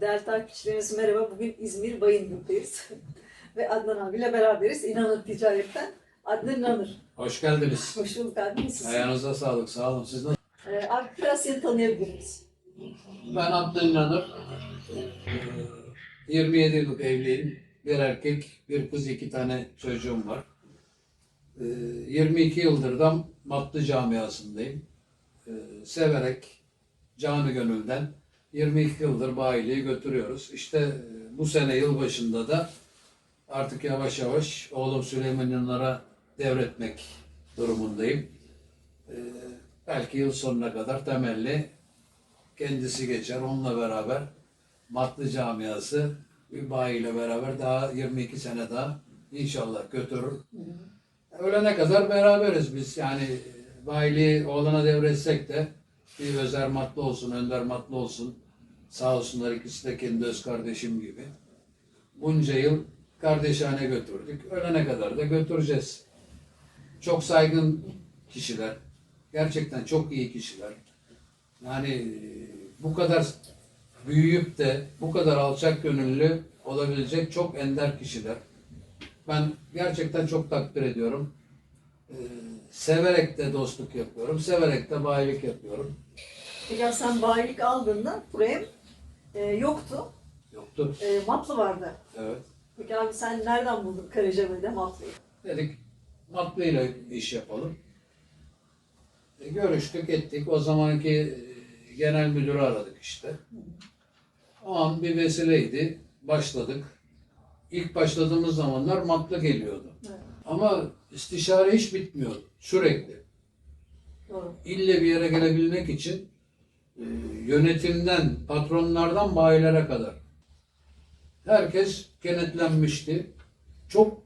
Değerli takipçilerimiz merhaba. Bugün İzmir Bayındır'dayız. Ve Adnan abiyle beraberiz. İnanır ticaretten. Adnan İnanır. Hoş geldiniz. Hoş bulduk abi. Nasılsın? Ayağınıza sağlık, sağ olun. Siz nasıl? Ee, abi biraz seni tanıyabilir miyiz? Ben Abdül İnanır. Ee, 27 yıllık evliyim. Bir erkek, bir kız, iki tane çocuğum var. Ee, 22 yıldır da Matlı Camiası'ndayım. Ee, Severek, canı gönülden 22 yıldır bu aileyi götürüyoruz. İşte e, bu sene yılbaşında da artık yavaş yavaş oğlum Süleyman Yanar'a devretmek durumundayım. Ee, belki yıl sonuna kadar temelli kendisi geçer. Onunla beraber Matlı Camiası bir bayiyle beraber daha 22 sene daha inşallah götürür. Ölene kadar beraberiz biz. Yani bayiliği oğlana devretsek de bir Özer Matlı olsun, Önder Matlı olsun. Sağ olsunlar ikisi de kendi öz kardeşim gibi. Bunca yıl kardeşhane götürdük. Ölene kadar da götüreceğiz. Çok saygın kişiler. Gerçekten çok iyi kişiler. Yani e, bu kadar büyüyüp de bu kadar alçak gönüllü olabilecek çok ender kişiler. Ben gerçekten çok takdir ediyorum. Ee, severek de dostluk yapıyorum. Severek de bayilik yapıyorum. Abi sen bayilik aldığında buraya e, yoktu. Yoktu. E, matlı vardı. Evet. Peki abi sen nereden buldun Karacabey'de matlıyı? Dedik Matlı'yla iş yapalım. E, görüştük ettik. O zamanki e, genel müdürü aradık işte. O an bir vesileydi. Başladık. İlk başladığımız zamanlar Matlı geliyordu. Evet. Ama istişare hiç bitmiyordu. Sürekli. Doğru. İlle bir yere gelebilmek için e, yönetimden, patronlardan bayilere kadar herkes kenetlenmişti. Çok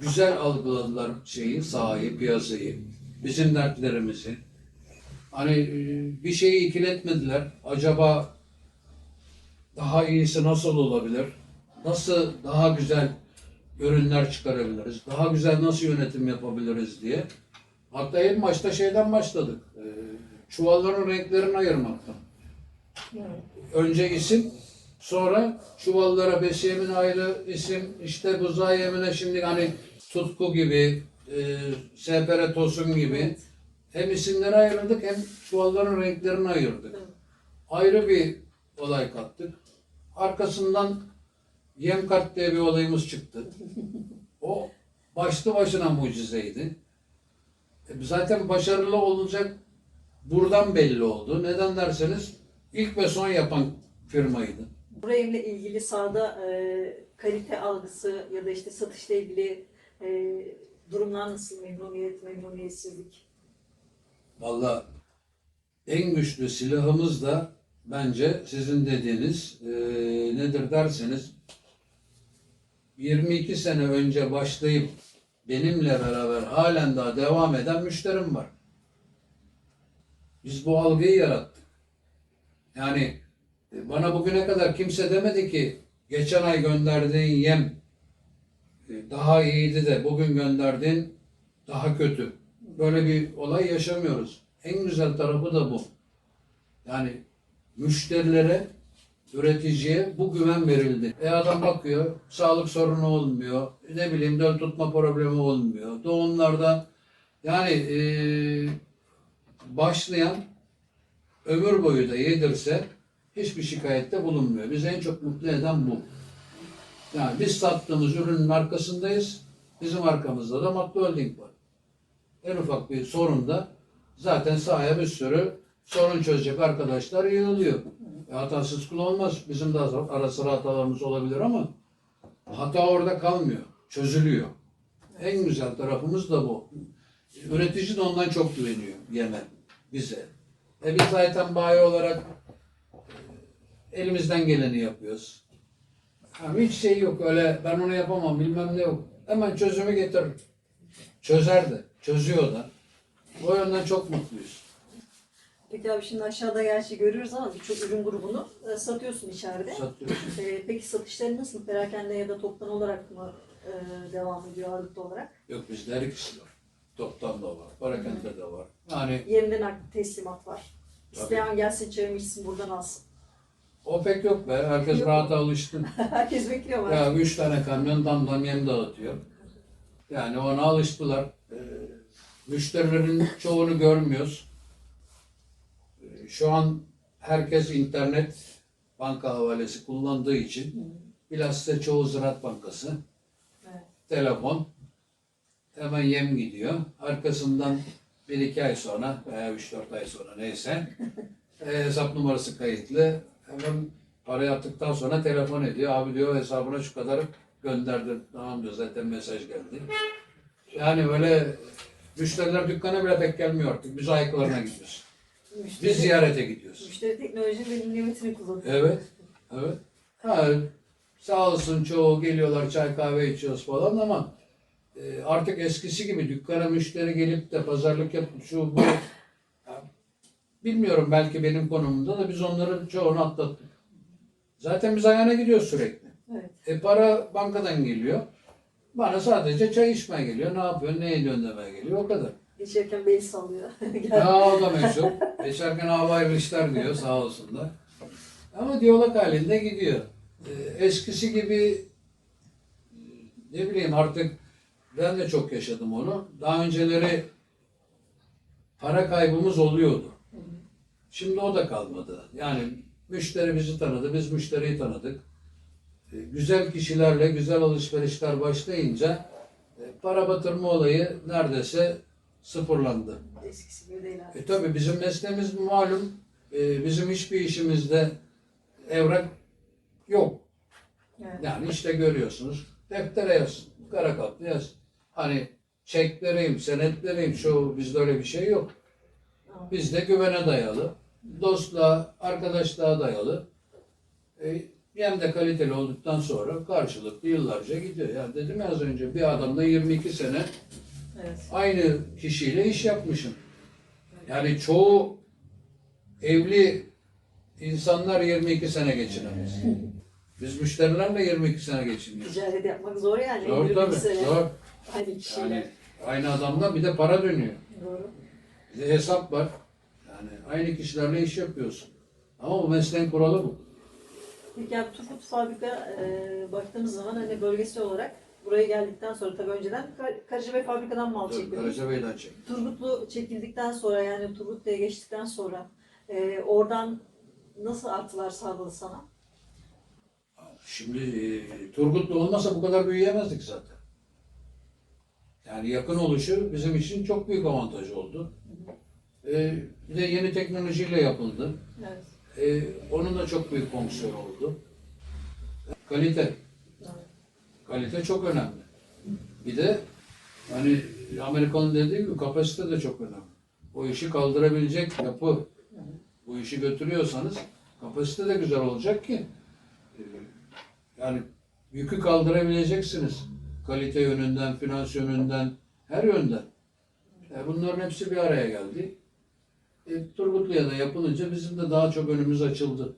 güzel algıladılar şeyi, sahayı, piyasayı, bizim dertlerimizi. Hani e, bir şeyi ikiletmediler. Acaba daha iyisi nasıl olabilir? Nasıl daha güzel ürünler çıkarabiliriz? Daha güzel nasıl yönetim yapabiliriz diye. Hatta en başta şeyden başladık. Ee, çuvalların renklerini ayırmaktan. Önce isim, sonra çuvallara besiyemin ayrı isim, işte buzağı yemine şimdi hani tutku gibi, e, SPR Tosun gibi hem isimleri ayırdık hem çuvalların renklerini ayırdık. Ayrı bir olay kattık. Arkasından yem kart diye bir olayımız çıktı. O başlı başına mucizeydi. E, Zaten başarılı olacak buradan belli oldu. Neden derseniz ilk ve son yapan firmaydı. Burayla ilgili sahada e, kalite algısı ya da işte satışla ilgili e, durumlar nasıl? Memnuniyet, memnuniyetsizlik. Valla en güçlü silahımız da bence sizin dediğiniz e, nedir derseniz 22 sene önce başlayıp benimle beraber halen daha devam eden müşterim var. Biz bu algıyı yarattık. Yani e, bana bugüne kadar kimse demedi ki geçen ay gönderdiğin yem e, daha iyiydi de bugün gönderdiğin daha kötü. Böyle bir olay yaşamıyoruz. En güzel tarafı da bu. Yani müşterilere, üreticiye bu güven verildi. E adam bakıyor, sağlık sorunu olmuyor, ne bileyim döl tutma problemi olmuyor. Doğumlarda yani e, başlayan ömür boyu da yedirse hiçbir şikayette bulunmuyor. Bizi en çok mutlu eden bu. Yani biz sattığımız ürünün arkasındayız. Bizim arkamızda da Matlı var. En ufak bir sorunda zaten sahaya bir sürü sorun çözecek arkadaşlar yığılıyor. E, hatasız kul olmaz. Bizim de ara sıra hatalarımız olabilir ama hata orada kalmıyor. Çözülüyor. En güzel tarafımız da bu. Üretici de ondan çok güveniyor yeme bize. E biz zaten bayi olarak e, elimizden geleni yapıyoruz. Yani hiç şey yok öyle ben onu yapamam bilmem ne yok. Hemen çözümü getirir. Çözer de. Çözüyor da. O yönden çok mutluyuz. Peki abi şimdi aşağıda gerçi görüyoruz ama birçok ürün grubunu e, satıyorsun içeride. Satıyoruz. E, peki satışları nasıl? Perakende ya da toptan olarak mı e, devam ediyor ağırlıklı olarak? Yok bizde her ikisi var. Toptan da var. Parakende de var. Yani nakli teslimat var. İsteyen gelsin çayımı içsin buradan alsın. O pek yok be. Herkes Yok. rahata alıştı. Herkes bekliyor var. Ya üç tane kamyon dam dam yem dağıtıyor. Yani ona alıştılar. Ee, müşterilerin çoğunu görmüyoruz. Ee, şu an herkes internet banka havalesi kullandığı için bilhassa çoğu Ziraat Bankası Evet. telefon hemen yem gidiyor. Arkasından bir iki ay sonra veya üç dört ay sonra neyse e, hesap numarası kayıtlı. Hemen para yaptıktan sonra telefon ediyor. Abi diyor hesabına şu kadar gönderdim. Tamam diyor zaten mesaj geldi. Yani böyle müşteriler dükkana bile pek gelmiyor artık. Biz ayaklarına gidiyoruz. Müşteri, Biz ziyarete gidiyoruz. müşteri teknolojinin benim nimetini kullanıyor. Evet. Evet. Ha, sağ olsun çoğu geliyorlar çay kahve içiyoruz falan ama artık eskisi gibi dükkana müşteri gelip de pazarlık yap şu bu bilmiyorum belki benim konumumda da biz onların çoğunu atlattık. Zaten biz ayağına gidiyoruz sürekli. Evet. E para bankadan geliyor. Bana sadece çay içmeye geliyor. Ne yapıyorsun, ne demeye geliyor. O kadar. Geçerken beni sallıyor. Ya o da meşhur. Geçerken hava hayırlı işler diyor sağ olsunlar. Ama diyalog halinde gidiyor. Ee, eskisi gibi e, ne bileyim artık ben de çok yaşadım onu. Daha önceleri para kaybımız oluyordu. Şimdi o da kalmadı. Yani müşteri bizi tanıdı, biz müşteriyi tanıdık. E, Güzel kişilerle güzel alışverişler başlayınca e, para batırma olayı neredeyse sıfırlandı. Eskisi gibi değil abi. E tabi bizim mesleğimiz malum. E, bizim hiçbir işimizde evrak yok. Evet. Yani işte görüyorsunuz. Deftere yaz, kara kaplı yaz. Hani çekleriyim, senetleriyim, şu bizde öyle bir şey yok. Bizde güvene dayalı, dostluğa, arkadaşlığa dayalı. E, hem de kaliteli olduktan sonra karşılıklı yıllarca gidiyor. Yani dedim ya az önce bir adamla 22 sene Evet. aynı kişiyle iş yapmışım. Yani çoğu evli insanlar 22 sene geçinemez. Biz müşterilerle 22 sene geçiniyoruz. Ticaret yapmak zor yani. Zor tabii, sene zor. Kişiyle. Yani aynı adamda bir de para dönüyor. Doğru. Bir de hesap var. Yani aynı kişilerle iş yapıyorsun. Ama bu mesleğin kuralı bu. Peki abi Turgut Fabrika e, baktığımız zaman hani bölgesel olarak buraya geldikten sonra tabii önceden Kar- Karacabey Fabrikadan mal çekiyorduk. Karacabey'den çek. Turgutlu çekildikten sonra yani Turgutlu'ya geçtikten sonra e, oradan nasıl artılar sağladı sana? Şimdi e, Turgutlu olmasa bu kadar büyüyemezdik zaten. Yani yakın oluşu bizim için çok büyük avantaj oldu. E, bir de yeni teknolojiyle yapıldı. Evet. E, onun da çok büyük fonksiyonu oldu. Kalite. evet. Kalite çok önemli. Bir de hani Amerikan'ın dediği gibi kapasite de çok önemli. O işi kaldırabilecek yapı, bu işi götürüyorsanız kapasite de güzel olacak ki e, yani yükü kaldırabileceksiniz. Kalite yönünden, finans yönünden, her yönden. E, bunların hepsi bir araya geldi. E, Turgutlu'ya da yapılınca bizim de daha çok önümüz açıldı.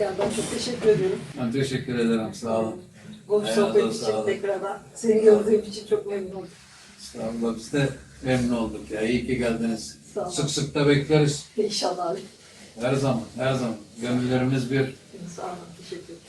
Ben çok teşekkür ediyorum. Ben teşekkür ederim. Sağ olun. Ayağınıza sohbet için tekrardan seni gördüğüm için çok memnun oldum. Estağfurullah biz de memnun olduk ya. İyi ki geldiniz. Sağ olun. Sık sık da bekleriz. İnşallah abi. Her zaman, her zaman. Gönüllerimiz bir. Sağ olun. Teşekkür ederim.